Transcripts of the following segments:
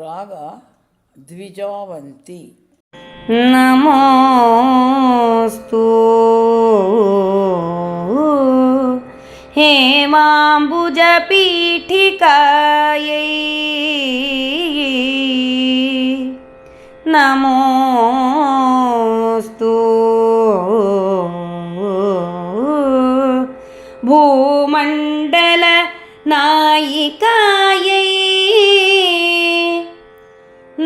ರಾಗ ದ್ವಿಜಾವಂತಿ नमोऽस्तु हेमाम्बुजपीठिकायै नमोऽस्तु भूमण्डलनायिकायै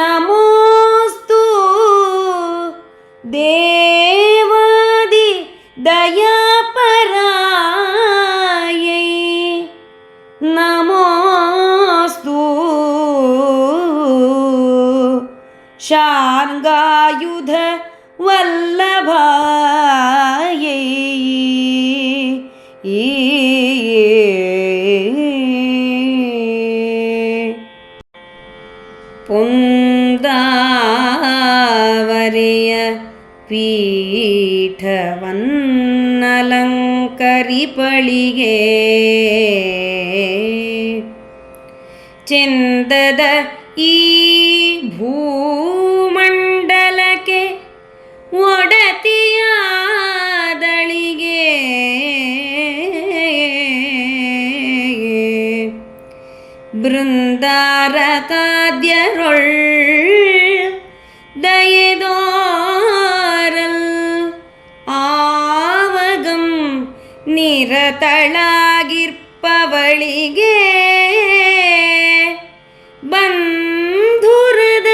नमोऽस्तु। देवादि दयापरायै नमोऽस्तु। शार्ङ्गायुध वल्लभायै ಪೀಠವನ್ನಲಂಕರಿಪಳಿಗೆ ಚಿಂದದ ಈ ಭೂಮಂಡಲಕ್ಕೆ ಒಡತಿಯಾದಳಿಗೆ ಬೃಂದಾರ ಕಾದ್ಯರೊಳ್ ನಿರತಳಾಗಿರ್ಪವಳಿಗೆ ಬಂಧುರದ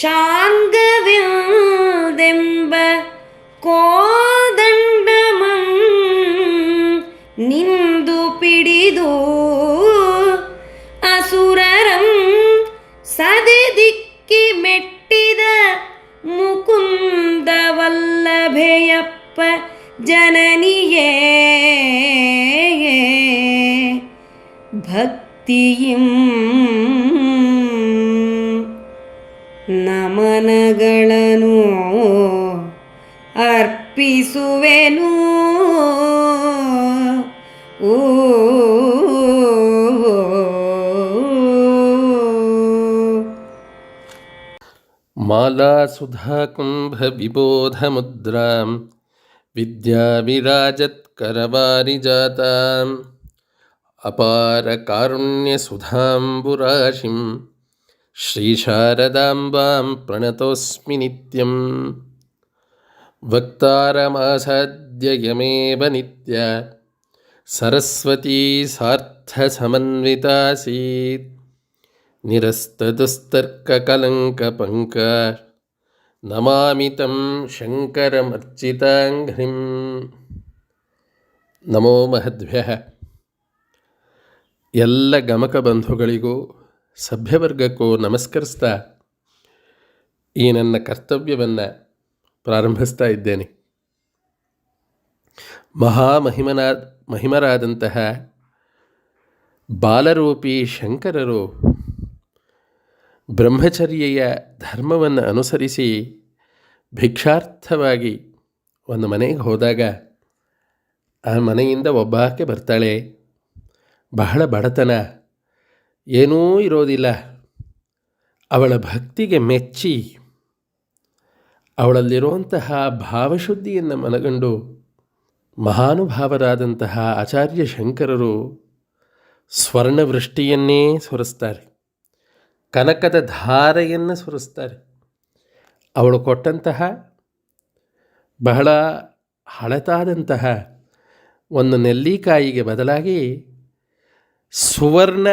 ಶಾಂಗವ್ಯದೆಂಬ ಕೋದಂಡಮಂ ನಿಂದು ಪಿಡಿದು ಅಸುರರಂ ಸದೆ ದಿಕ್ಕಿ ಮೆಟ್ಟಿದ ಮುಕುಂದ ವಲ್ಲಭೆಯಪ್ಪ ಜನನಿಯೇ ಭಕ್ತಿಯಿಂ ನಮನಗಳನ್ನು ಅರ್ಪಿಸುವೆನು ಓ मालासुधाकुम्भविबोधमुद्रां विद्याविराजत्करवारिजाताम् अपारकारुण्यसुधाम्बुराशिं श्रीशारदाम्बां प्रणतोऽस्मि नित्यं वक्तारमासाद्य यमेव नित्या, सरस्वती सार्थसमन्वितासीत्। निरस्तदुस्तर्ककलङ्कपङ्का, नमामि तं शङ्करमर्चिताङ्घ्रिं नमो महद्भ्यः। ಎಲ್ಲ ಗಮಕ ಬಂಧುಗಳಿಗೂ, ಸಭ್ಯವರ್ಗಕ್ಕೂ ನಮಸ್ಕರಿಸ್ತಾ ಈ ನನ್ನ ಕರ್ತವ್ಯವನ್ನು ಪ್ರಾರಂಭಿಸ್ತಾ ಇದ್ದೇನೆ. ಮಹಾಮಹಿಮನಾ, ಮಹಿಮರಾದಂತಹ ಬಾಲರೂಪಿ ಶಂಕರರು ಬ್ರಹ್ಮಚರ್ಯೆಯ ಧರ್ಮವನ್ನು ಅನುಸರಿಸಿ ಭಿಕ್ಷಾರ್ಥವಾಗಿ ಒಂದು ಮನೆಗೆ ಹೋದಾಗ ಆ ಮನೆಯಿಂದ ಒಬ್ಬಾಕೆ ಬರ್ತಾಳೆ. ಬಹಳ ಬಡತನ. ಏನೂ ಇರೋದಿಲ್ಲ. ಅವಳ ಭಕ್ತಿಗೆ ಮೆಚ್ಚಿ. ಅವಳಲ್ಲಿರುವಂತಹ ಭಾವಶುದ್ಧಿಯನ್ನು ಮನಗಂಡು ಮಹಾನುಭಾವರಾದಂತಹ ಆಚಾರ್ಯ ಶಂಕರರು ಸ್ವರ್ಣವೃಷ್ಟಿಯನ್ನೇ ಸುರಿಸ್ತಾರೆ. ಕನಕದ ಧಾರೆಯನ್ನು ಸುರಿಸ್ತಾರೆ. ಅವಳು ಕೊಟ್ಟಂತಹ ಬಹಳ ಹಳತಾದಂತಹ ಒಂದು ನೆಲ್ಲಿಕಾಯಿಗೆ ಬದಲಾಗಿ ಸುವರ್ಣ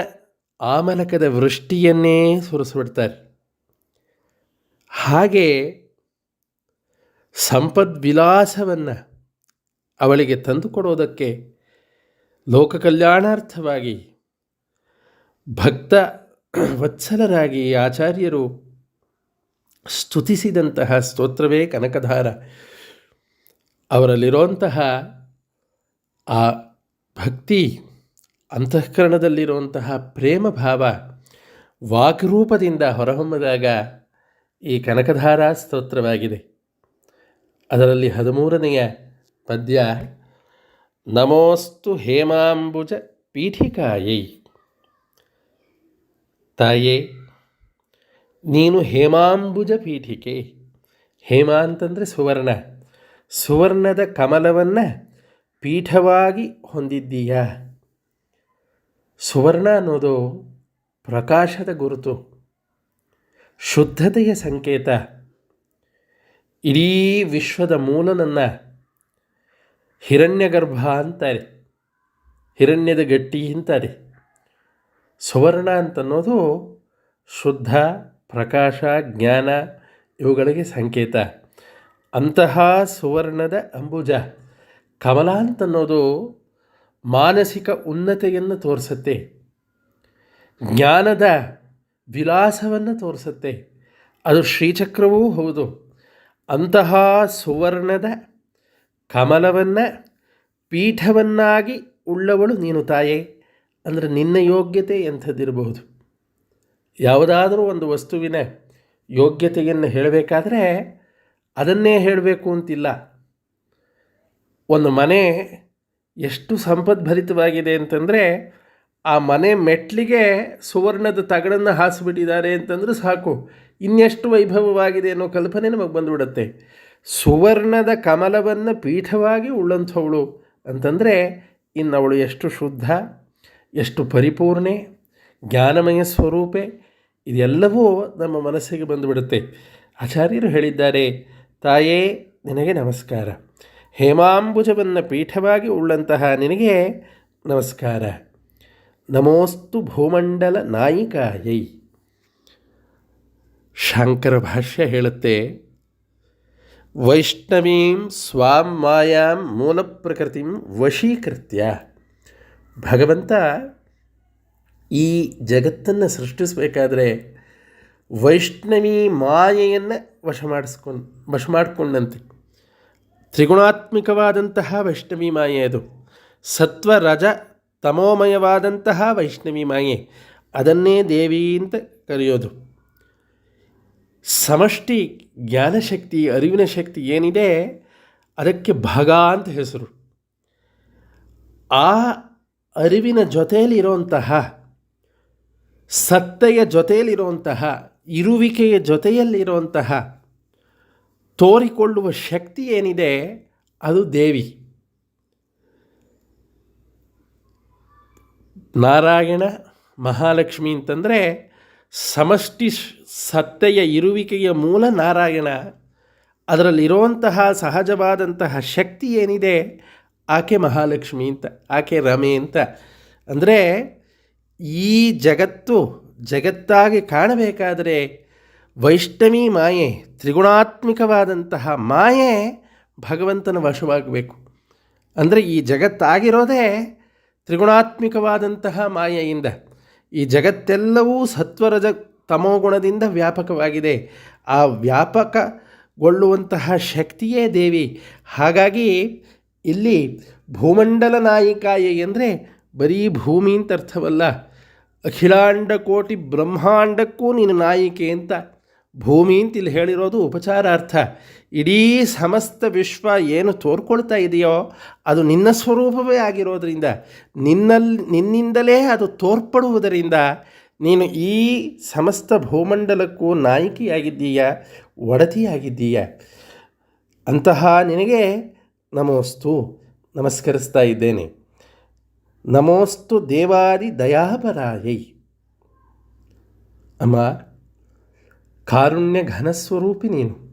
ಆಮಲಕದ ವೃಷ್ಟಿಯನ್ನೇ ಸುರಿಸ್ಬಿಡ್ತಾರೆ. ಹಾಗೆ ಸಂಪದ್ವಿಲಾಸವನ್ನು ಅವಳಿಗೆ ತಂದುಕೊಡೋದಕ್ಕೆ ಲೋಕ ಕಲ್ಯಾಣಾರ್ಥವಾಗಿ ಭಕ್ತ ವತ್ಸಲರಾಗಿ ಆಚಾರ್ಯರು ಸ್ತುತಿಸಿದಂತಹ ಸ್ತೋತ್ರವೇ ಕನಕಧಾರ. ಅವರಲ್ಲಿರುವಂತಹ ಆ ಭಕ್ತಿ ಅಂತಃಕರಣದಲ್ಲಿರುವಂತಹ ಪ್ರೇಮ ಭಾವ ವಾಗ್ರೂಪದಿಂದ ಹೊರಹೊಮ್ಮದಾಗ ಈ ಕನಕಧಾರಾ ಸ್ತೋತ್ರವಾಗಿದೆ. ಅದರಲ್ಲಿ ಹದಿಮೂರನೆಯ ಪದ್ಯ, ನಮೋಸ್ತು ಹೇಮಾಂಬುಜ ಪೀಠಿಕಾಯೈ. ತಾಯೇ, ನೀನು ಹೇಮಾಂಬುಜ ಪೀಠಿಕೆ. ಹೇಮ ಅಂತಂದರೆ ಸುವರ್ಣ. ಸುವರ್ಣದ ಕಮಲವನ್ನು ಪೀಠವಾಗಿ ಹೊಂದಿದ್ದೀಯಾ? ಸುವರ್ಣ ಅನ್ನೋದು ಪ್ರಕಾಶದ ಗುರುತು, ಶುದ್ಧತೆಯ ಸಂಕೇತ. ಇಡೀ ವಿಶ್ವದ ಮೂಲನನ್ನು ಹಿರಣ್ಯಗರ್ಭ ಅಂತಾರೆ, ಹಿರಣ್ಯದ ಗಟ್ಟಿ ಅಂತಾರೆ. ಸುವರ್ಣ ಅಂತನ್ನೋದು ಶುದ್ಧ, ಪ್ರಕಾಶ, ಜ್ಞಾನ ಇವುಗಳಿಗೆ ಸಂಕೇತ. ಅಂತಹ ಸುವರ್ಣದ ಅಂಬುಜ ಕಮಲ ಅಂತನ್ನೋದು ಮಾನಸಿಕ ಉನ್ನತೆಯನ್ನು ತೋರಿಸುತ್ತೆ. ಜ್ಞಾನದ ವಿಲಾಸವನ್ನು ತೋರಿಸುತ್ತೆ. ಅದು ಶ್ರೀಚಕ್ರವೂ ಹೌದು. ಅಂತಹ ಸುವರ್ಣದ ಕಮಲವನ್ನು, ಪೀಠವನ್ನಾಗಿ ಉಳ್ಳವಳು ನೀನು ತಾಯೇ ಅಂದರೆ ನಿನ್ನ ಯೋಗ್ಯತೆ ಎಂಥದ್ದಿರಬಹುದು. ಯಾವುದಾದರೂ ಒಂದು ವಸ್ತುವಿನ ಯೋಗ್ಯತೆಯನ್ನು ಹೇಳಬೇಕಾದ್ರೆ ಅದನ್ನೇ ಹೇಳಬೇಕು ಅಂತಿಲ್ಲ. ಒಂದು ಮನೆ ಎಷ್ಟು ಸಂಪದ್ಭರಿತವಾಗಿದೆ ಅಂತಂದರೆ ಆ ಮನೆ ಮೆಟ್ಲಿಗೆ ಸುವರ್ಣದ ತಗಡನ್ನು ಹಾಸಿಬಿಟ್ಟಿದ್ದಾರೆ ಅಂತಂದರೆ ಸಾಕು. ಇನ್ನೆಷ್ಟು ವೈಭವವಾಗಿದೆ ಅನ್ನೋ ಕಲ್ಪನೆ ನಮಗೆ ಬಂದುಬಿಡುತ್ತೆ. ಸುವರ್ಣದ ಕಮಲವನ್ನು ಪೀಠವಾಗಿ ಉಳ್ಳಂಥವಳು ಅಂತಂದರೆ ಇನ್ನು ಅವಳು ಎಷ್ಟು ಶುದ್ಧ, ಎಷ್ಟು ಪರಿಪೂರ್ಣೆ, ಜ್ಞಾನಮಯ ಸ್ವರೂಪೆ, ಇದೆಲ್ಲವೂ ನಮ್ಮ ಮನಸ್ಸಿಗೆ ಬಂದುಬಿಡುತ್ತೆ. ಆಚಾರ್ಯರು ಹೇಳಿದ್ದಾರೆ, ತಾಯೇ ನಿನಗೆ ನಮಸ್ಕಾರ. ಹೇಮಾಂಬುಜವನ್ನು ಪೀಠವಾಗಿ ಉಳ್ಳಂತಹ ನಿನಗೆ ನಮಸ್ಕಾರ. ನಮೋಸ್ತು ಭೂಮಂಡಲ ನಾಯಿಕಾಯೈ. ಶಂಕರ ಭಾಷ್ಯ ಹೇಳುತ್ತೆ, ವೈಷ್ಣವೀಂ ಸ್ವಾಂ ಮಾಯಾಂ ಮೂಲ ಪ್ರಕೃತಿಂ ವಶೀಕೃತ್ಯ. ಭಗವಂತ ಈ ಜಗತ್ತನ್ನು ಸೃಷ್ಟಿಸಬೇಕಾದ್ರೆ ವೈಷ್ಣವೀ ಮಾಯೆಯನ್ನು ವಶ ಮಾಡಿಸ್ಕೊಂಡು, ವಶ ಮಾಡಿಕೊಂಡಂತೆ. ತ್ರಿಗುಣಾತ್ಮಿಕವಾದಂತಹ ವೈಷ್ಣವಿ ಮಾಯೆ ಅದು. ಸತ್ವ ರಜ ತಮೋಮಯವಾದಂತಹ ವೈಷ್ಣವಿ ಮಾಯೆ. ಅದನ್ನೇ ದೇವಿ ಅಂತ ಕರೆಯೋದು. ಸಮಷ್ಟಿ ಜ್ಞಾನಶಕ್ತಿ, ಅರಿವಿನ ಶಕ್ತಿ ಏನಿದೆ ಅದಕ್ಕೆ ಭಾಗ ಅಂತ ಹೆಸರು. ಆ ಅರಿವಿನ ಜೊತೆಯಲ್ಲಿರುವಂತಹ, ಸತ್ತೆಯ ಜೊತೆಯಲ್ಲಿರುವಂತಹ, ಇರುವಿಕೆಯ ಜೊತೆಯಲ್ಲಿರುವಂತಹ ತೋರಿಕೊಳ್ಳುವ ಶಕ್ತಿ ಏನಿದೆ? ಅದು ದೇವಿ. ನಾರಾಯಣ, ಮಹಾಲಕ್ಷ್ಮಿ ಅಂತಂದರೆ ಸಮಷ್ಟಿ ಸತ್ತೆಯ ಇರುವಿಕೆಯ ಮೂಲ ನಾರಾಯಣ. ಅದರಲ್ಲಿರುವಂತಹ ಸಹಜವಾದಂತಹ ಶಕ್ತಿ ಏನಿದೆ? ಆಕೆ ಮಹಾಲಕ್ಷ್ಮಿ ಅಂತ, ಆಕೆ ರಮೆ ಅಂತ. ಅಂದರೆ ಈ ಜಗತ್ತು ಜಗತ್ತಾಗಿ ಕಾಣಬೇಕಾದರೆ ವೈಷ್ಣವಿ ಮಾಯೆ, ತ್ರಿಗುಣಾತ್ಮಿಕವಾದಂತಹ ಮಾಯೆ ಭಗವಂತನ ವಶವಾಗಬೇಕು. ಅಂದರೆ ಈ ಜಗತ್ತಾಗಿರೋದೇ ತ್ರಿಗುಣಾತ್ಮಿಕವಾದಂತಹ ಮಾಯೆಯಿಂದ. ಈ ಜಗತ್ತೆಲ್ಲವೂ ಸತ್ವರಜ ತಮೋಗುಣದಿಂದ ವ್ಯಾಪಕವಾಗಿದೆ. ಆ ವ್ಯಾಪಕಗೊಳ್ಳುವಂತಹ ಶಕ್ತಿಯೇ ದೇವಿ. ಹಾಗಾಗಿ ಇಲ್ಲಿ ಭೂಮಂಡಲ ನಾಯಿಕಾಯೆ ಅಂದರೆ ಬರೀ ಭೂಮಿ ಅಂತ ಅರ್ಥವಲ್ಲ ಅಖಿಲಾಂಡ ಕೋಟಿ ಬ್ರಹ್ಮಾಂಡಕ್ಕೂ ನೀನು ನಾಯಿಕೆ ಅಂತ ಭೂಮಿ ಅಂತ ಇಲ್ಲಿ ಹೇಳಿರೋದು ಉಪಚಾರಾರ್ಥ. ಇಡೀ ಸಮಸ್ತ ವಿಶ್ವ ಏನು ತೋರ್ಕೊಳ್ತಾ ಇದೆಯೋ ಅದು ನಿನ್ನ ಸ್ವರೂಪವೇ ಆಗಿರೋದರಿಂದ. ನಿನ್ನಲ್ಲಿ ನಿನ್ನಿಂದಲೇ ಅದು ತೋರ್ಪಡುವುದರಿಂದ ನೀನು ಈ ಸಮಸ್ತ ಭೂಮಂಡಲಕ್ಕೂ ನಾಯಕಿಯಾಗಿದ್ದೀಯ, ಒಡತಿಯಾಗಿದ್ದೀಯ. ಅಂತಹ ನಿನಗೆ ನಮೋಸ್ತು. ನಮಸ್ಕರಿಸ್ತಾ ಇದ್ದೇನೆ. ನಮೋಸ್ತು ದೇವಾದಿ ದಯಾಪರಾಯೈ. ಅಮ್ಮ ಕಾರುಣ್ಯ ಘನಸ್ವರೂಪಿ ನೀನು.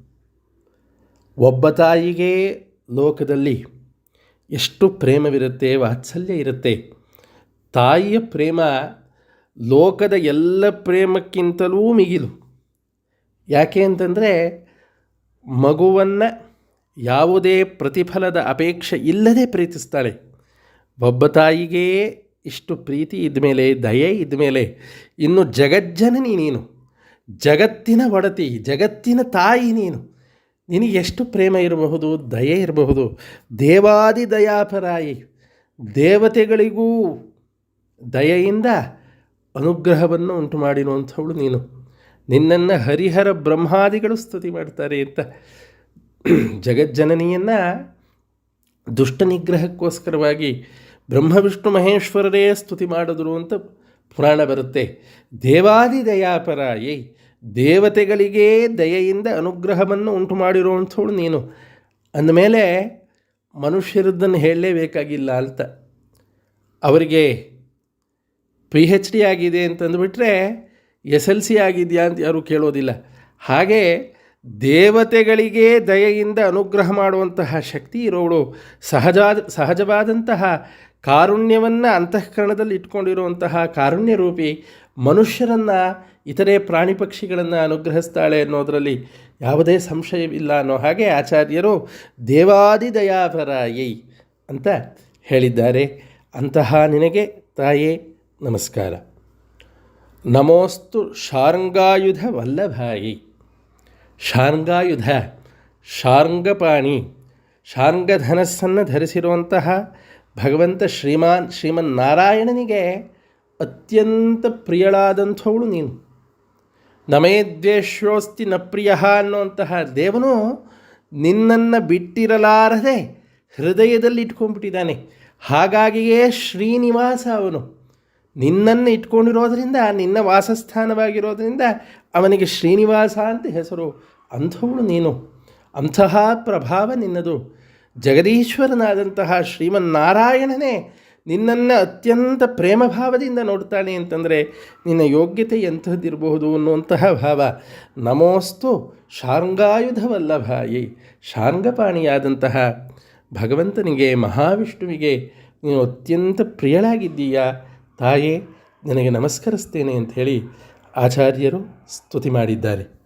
ಒಬ್ಬ ತಾಯಿಗೆ ಲೋಕದಲ್ಲಿ ಎಷ್ಟು ಪ್ರೇಮವಿರುತ್ತೆ, ವಾತ್ಸಲ್ಯ ಇರುತ್ತೆ. ತಾಯಿಯ ಪ್ರೇಮ ಲೋಕದ ಎಲ್ಲ ಪ್ರೇಮಕ್ಕಿಂತಲೂ ಮಿಗಿಲು. ಯಾಕೆ ಅಂತಂದರೆ ಮಗುವನ್ನು ಯಾವುದೇ ಪ್ರತಿಫಲದ ಅಪೇಕ್ಷೆ ಇಲ್ಲದೆ ಪ್ರೀತಿಸ್ತಾಳೆ. ಒಬ್ಬ ತಾಯಿಗೆ ಇಷ್ಟು ಪ್ರೀತಿ ಇದ್ದ ಮೇಲೆ ದಯೆ ಇದ್ದ ಮೇಲೆ ಇನ್ನು ಜಗಜ್ಜನನಿ ನೀನು. ಜಗತ್ತಿನ ಒಡತಿ, ಜಗತ್ತಿನ ತಾಯಿ ನೀನು. ನಿನಗೆ ಎಷ್ಟು ಪ್ರೇಮ ಇರಬಹುದು, ದಯೆ ಇರಬಹುದು. ದೇವಾದಿ ದಯಾಪರಾಯಿ, ದೇವತೆಗಳಿಗೂ ದಯೆಯಿಂದ ಅನುಗ್ರಹವನ್ನು ಉಂಟು ಮಾಡಿರುವಂಥವಳು ನೀನು. ನಿನ್ನನ್ನು ಹರಿಹರ ಬ್ರಹ್ಮಾದಿಗಳು ಸ್ತುತಿ ಮಾಡ್ತಾರೆ ಅಂತ. ಜಗಜ್ಜನನಿಯನ್ನು ದುಷ್ಟ ನಿಗ್ರಹಕ್ಕೋಸ್ಕರವಾಗಿ ಬ್ರಹ್ಮ, ವಿಷ್ಣು, ಮಹೇಶ್ವರರೇ ಸ್ತುತಿ ಮಾಡಿದ್ರು ಅಂತ ಪುರಾಣ ಬರುತ್ತೆ. ದೇವಾದಿ ದಯಾಪರಾಯೇ ದೇವತೆಗಳಿಗೇ ದಯೆಯಿಂದ ಅನುಗ್ರಹವನ್ನು ಉಂಟು ಮಾಡಿರುವಂಥವಳು ನೀನು. ಅಂದಮೇಲೆ ಮನುಷ್ಯರದ್ದನ್ನು ಹೇಳಲೇಬೇಕಾಗಿಲ್ಲ ಅಂತ. ಅವರಿಗೆ ಪಿ ಹೆಚ್ ಡಿ ಆಗಿದೆ ಅಂತಂದುಬಿಟ್ರೆ ಎಸ್ ಎಲ್ ಸಿ ಆಗಿದೆಯಾ ಅಂತ ಯಾರೂ ಕೇಳೋದಿಲ್ಲ. ಹಾಗೆ ದೇವತೆಗಳಿಗೆ ದಯೆಯಿಂದ ಅನುಗ್ರಹ ಮಾಡುವಂತಹ ಶಕ್ತಿ ಇರೋಳು ಸಹಜ ಸಹಜವಾದಂತಹ ಕಾರುಣ್ಯವನ್ನು ಅಂತಃಕರಣದಲ್ಲಿ ಇಟ್ಕೊಂಡಿರುವಂತಹ ಕಾರುಣ್ಯ ರೂಪಿ ಮನುಷ್ಯರನ್ನು ಇತರೆ ಪ್ರಾಣಿ ಪಕ್ಷಿಗಳನ್ನು ಅನುಗ್ರಹಿಸ್ತಾಳೆ ಅನ್ನೋದರಲ್ಲಿ ಯಾವುದೇ ಸಂಶಯವಿಲ್ಲ ಅನ್ನೋ ಹಾಗೆ ಆಚಾರ್ಯರು ದೇವಾದಿ ದಯಾಪರಾಯೈ ಅಂತ ಹೇಳಿದ್ದಾರೆ. ಅಂತಹ ನಿನಗೆ ತಾಯೇ ನಮಸ್ಕಾರ. ನಮೋಸ್ತು ಶಾರ್ಂಗಾಯುಧ ವಲ್ಲಭಾಯಿ. ಶಾರ್ಂಗಾಯುಧ, ಶಾರ್ಂಗಪಾಣಿ, ಶಾರ್ಂಗಧನಸ್ಸನ್ನು ಧರಿಸಿರುವಂತಹ ಭಗವಂತ ಶ್ರೀಮಾನ್ ಶ್ರೀಮನ್ನಾರಾಯಣನಿಗೆ ಅತ್ಯಂತ ಪ್ರಿಯಳಾದಂಥವಳು ನೀನು. ನಮೇ ದ್ವೇಷೋಸ್ತಿ ನ ಪ್ರಿಯ ಅನ್ನುವಂತಹ ದೇವನು ನಿನ್ನನ್ನು ಬಿಟ್ಟಿರಲಾರದೆ ಹೃದಯದಲ್ಲಿ ಇಟ್ಕೊಂಡ್ಬಿಟ್ಟಿದ್ದಾನೆ. ಹಾಗಾಗಿಯೇ ಶ್ರೀನಿವಾಸ ಅವನು ನಿನ್ನನ್ನು ಇಟ್ಕೊಂಡಿರೋದ್ರಿಂದ, ನಿನ್ನ ವಾಸಸ್ಥಾನವಾಗಿರೋದ್ರಿಂದ ಅವನಿಗೆ ಶ್ರೀನಿವಾಸ ಅಂತ ಹೆಸರು. ಅಂಥವಳು ನೀನು. ಅಂತಹ ಪ್ರಭಾವ ನಿನ್ನದು. ಜಗದೀಶ್ವರನಾದಂತಹ ಶ್ರೀಮನ್ನಾರಾಯಣನೇ ನಿನ್ನನ್ನು ಅತ್ಯಂತ ಪ್ರೇಮ ಭಾವದಿಂದ ನೋಡ್ತಾನೆ ಅಂತಂದರೆ ನಿನ್ನ ಯೋಗ್ಯತೆ ಎಂಥದ್ದಿರಬಹುದು ಅನ್ನುವಂತಹ ಭಾವ. ನಮೋಸ್ತು ಶಾರ್ಂಗಾಯುಧ ವಲ್ಲಭಾಯಿ ಶಾರ್ಂಗಪಾಣಿಯಾದಂತಹ ಭಗವಂತನಿಗೆ, ಮಹಾವಿಷ್ಣುವಿಗೆ ನೀನು ಅತ್ಯಂತ ಪ್ರಿಯಳಾಗಿದ್ದೀಯಾ? ತಾಯೇ, ನನಗೆ ನಮಸ್ಕರಿಸ್ತೇನೆ ಅಂತ ಹೇಳಿ ಆಚಾರ್ಯರು ಸ್ತುತಿ ಮಾಡಿದ್ದಾರೆ.